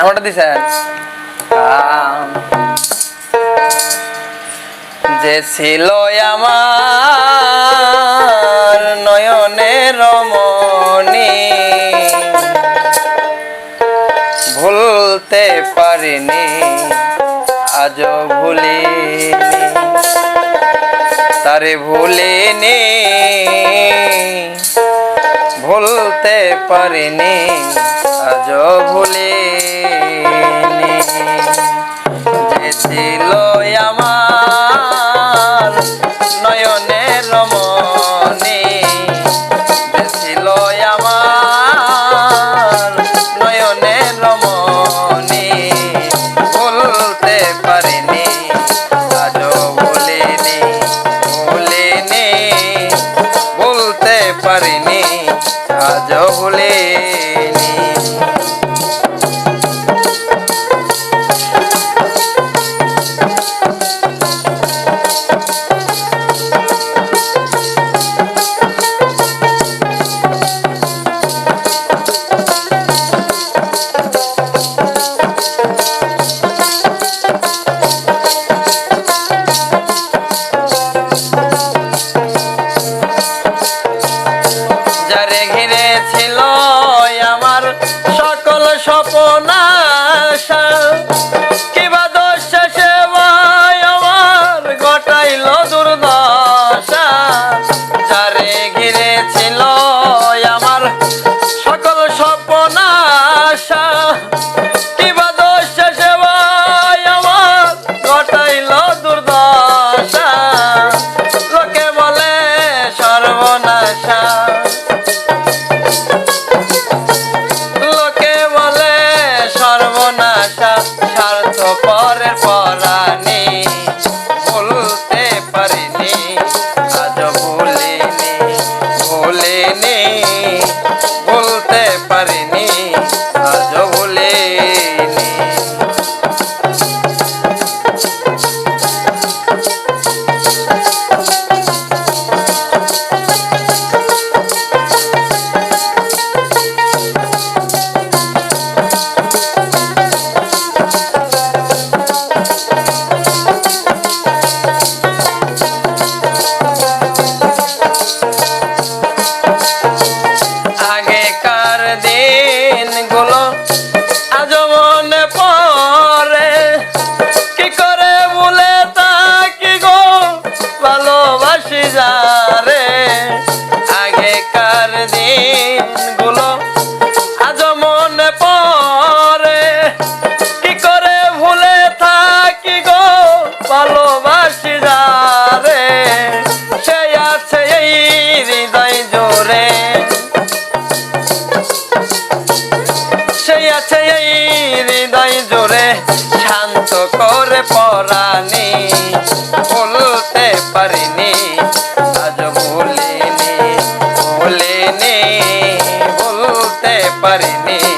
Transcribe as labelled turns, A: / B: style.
A: আমারটা দিছে। যে ছিল আমার নয়নে রমণী ভুলতে পারিনি আজ ভুলিনি তারে ভুলিনি। ভুলতে পারিনি আজ ভুলে। করে পরাণে বলতে পারিনি আজ ভুলিনি ভুলিনি বলতে পারিনি।